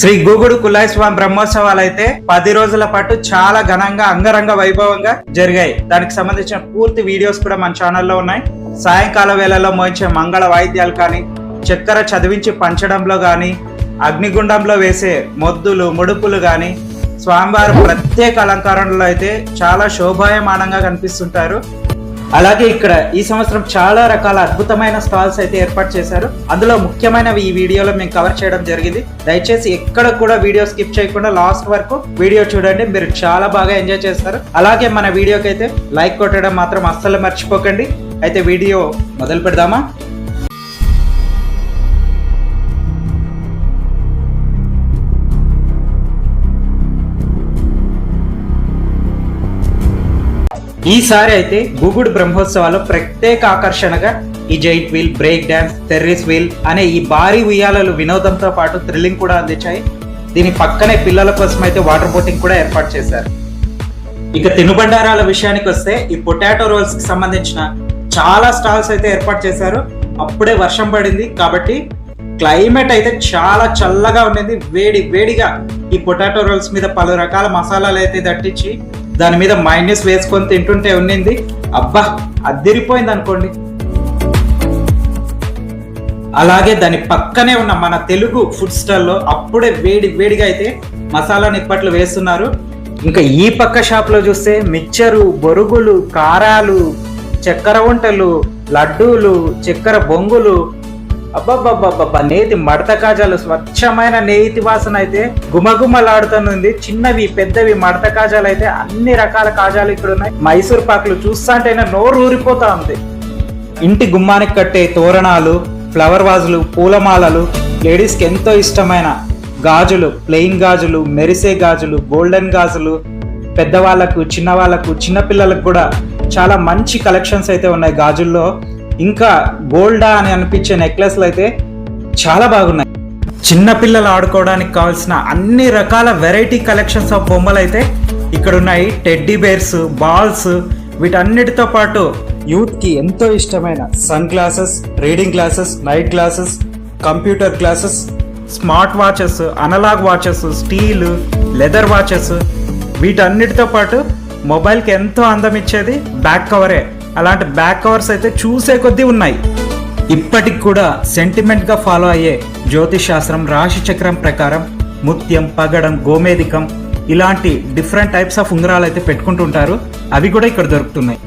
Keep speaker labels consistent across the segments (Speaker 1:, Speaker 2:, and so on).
Speaker 1: శ్రీ గూగుడు కులాయి స్వామి బ్రహ్మోత్సవాలు అయితే పది రోజుల పాటు చాలా ఘనంగా అంగరంగ వైభవంగా జరిగాయి. దానికి సంబంధించిన పూర్తి వీడియోస్ కూడా మన ఛానల్లో ఉన్నాయి. సాయంకాల వేళల్లో మోయించే మంగళ వాయిద్యాలు కానీ చక్కెర చదివించి పంచడంలో కానీ అగ్నిగుండంలో వేసే మొద్దులు ముడుపులు కానీ స్వామివారి ప్రత్యేక అలంకారంలో అయితే చాలా శోభాయమానంగా కనిపిస్తుంటారు. అలాగే ఇక్కడ ఈ సంవత్సరం చాలా రకాల అద్భుతమైన స్టాల్స్ అయితే ఏర్పాటు చేశారు. అందులో ముఖ్యమైనవి ఈ వీడియోలో మేము కవర్ చేయడం జరిగింది. దయచేసి ఎక్కడ కూడా వీడియో స్కిప్ చేయకుండా లాస్ట్ వరకు వీడియో చూడండి. మీరు చాలా బాగా ఎంజాయ్ చేస్తారు. అలాగే మన వీడియోకి అయితే లైక్ కొట్టడం మాత్రం అస్సలు మర్చిపోకండి. అయితే వీడియో మొదలు పెడదామా? ఈసారి అయితే గుగుడు బ్రహ్మోత్సవాలు ప్రత్యేక ఆకర్షణగా ఈ giant wheel break dance ferris wheel అనే ఈ భారీ ఉయ్యాలలు వినోదంతో పాటు థ్రిల్లింగ్ కూడా అందించాయి. దీని పక్కనే పిల్లల కోసం అయితే వాటర్ బోటింగ్ కూడా ఏర్పాటు చేశారు. ఇక తినుబండారాల విషయానికి వస్తే ఈ పొటాటో రోల్స్కి సంబంధించిన చాలా స్టాల్స్ అయితే ఏర్పాటు చేశారు. అప్పుడే వర్షం పడింది కాబట్టి క్లైమేట్ అయితే చాలా చల్లగా ఉండేది. వేడి వేడిగా ఈ పొటాటో రోల్స్ మీద పలు రకాల మసాలాలు అయితే దట్టించి దాని మీద మైనస్ వేసుకొని తింటుంటే ఉన్నింది అబ్బా అద్దిరిపోయింది అనుకోండి. అలాగే దాని పక్కనే ఉన్న మన తెలుగు ఫుడ్ స్టాల్లో అప్పుడే వేడి వేడిగా అయితే మసాలా నిప్పట్లు వేస్తున్నారు. ఇంకా ఈ పక్క షాప్లో చూస్తే మిక్చరు బొరుగులు కారాలు చక్కెర వంటలు లడ్డూలు చక్కెర బొంగులు అబ్బబ్బబ్బబ్బబ్బా నేతి మడత కాజాలు స్వచ్ఛమైన నేతి వాసన అయితే గుమగుమలాడుతుంది. చిన్నవి పెద్దవి మడత కాజాలు అయితే అన్ని రకాల కాజాలు ఇక్కడ ఉన్నాయి. మైసూర్ పాకులు చూస్తాంటేనే నోరు ఊరిపోతా ఉంది. ఇంటి గుమ్మానికి కట్టే తోరణాలు ఫ్లవర్ వాజులు పూలమాలలు లేడీస్కి ఎంతో ఇష్టమైన గాజులు ప్లెయిన్ గాజులు మెరిసే గాజులు గోల్డెన్ గాజులు పెద్దవాళ్ళకు చిన్నవాళ్ళకు చిన్నపిల్లలకు కూడా చాలా మంచి కలెక్షన్స్ అయితే ఉన్నాయి గాజుల్లో. ఇంకా గోల్డా అని అనిపించే నెక్లెస్లు అయితే చాలా బాగున్నాయి. చిన్నపిల్లలు ఆడుకోవడానికి కావాల్సిన అన్ని రకాల వెరైటీ కలెక్షన్స్ ఆఫ్ బొమ్మలు అయితే ఇక్కడ ఉన్నాయి టెడ్డీ బేర్స్ బాల్స్ వీటన్నిటితో పాటు యూత్కి ఎంతో ఇష్టమైన sun glasses reading glasses night glasses computer glasses smart watches analogue watches steel leather watches వీటన్నిటితో పాటు మొబైల్కి ఎంతో అందం ఇచ్చేది బ్యాక్ కవరే అలాంటి బ్యాక్ కవర్స్ అయితే చూసే కొద్దీ ఉన్నాయి. ఇప్పటికి కూడా సెంటిమెంట్గా ఫాలో అయ్యే జ్యోతిష్ శాస్త్రం రాశి చక్రం ప్రకారం ముత్యం పగడం గోమేదికం ఇలాంటి డిఫరెంట్ టైప్స్ ఆఫ్ ఉంగరాలు అయితే పెట్టుకుంటుంటారు. అవి కూడా ఇక్కడ దొరుకుతున్నాయి.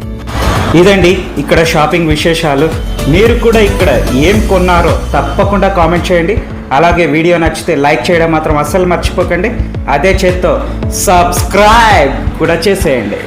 Speaker 1: ఇదండి ఇక్కడ షాపింగ్ విశేషాలు. మీరు కూడా ఇక్కడ ఏం కొన్నారో తప్పకుండా కామెంట్ చేయండి. అలాగే వీడియో నచ్చితే లైక్ చేయడం మాత్రం అస్సలు మర్చిపోకండి. అదే చేత్తో సబ్స్క్రైబ్ కూడా చేసేయండి.